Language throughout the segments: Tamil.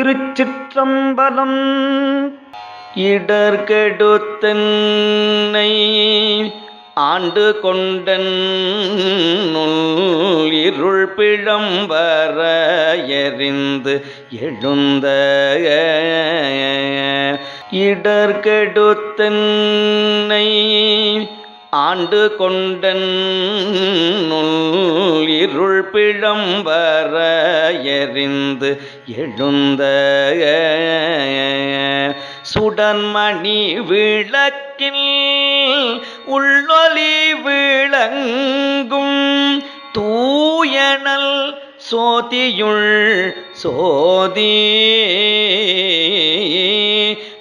திருச்சிற்றம்பலம் இடர்கெடுத்தென்னை ஆண்டு கொண்டன் இருள் பிழம்பர எறிந்து எழுந்த இடர்கெடுத்தென்னை ஆண்டு கொண்டன் இருள் பிழம் வர எறிந்து எழுந்த சுடன்மணி விளக்கில் உள்ளொலி விளங்கும் தூயனல் சோதியுள் சோதி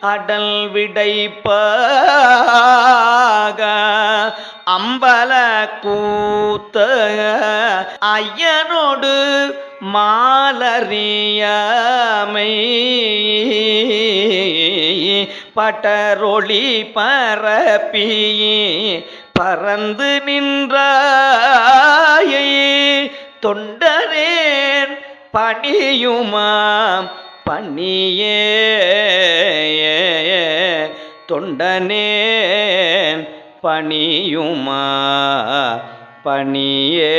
அடல் விடைப்ப அம்பல கூத்த ஐயனோடு மாலறியாமை. பட்டரொளி பரப்பி பறந்து நின்றாயை. தொண்டரேன் பணியுமாம் பணியே. தொண்டனே பணியுமா? பணியே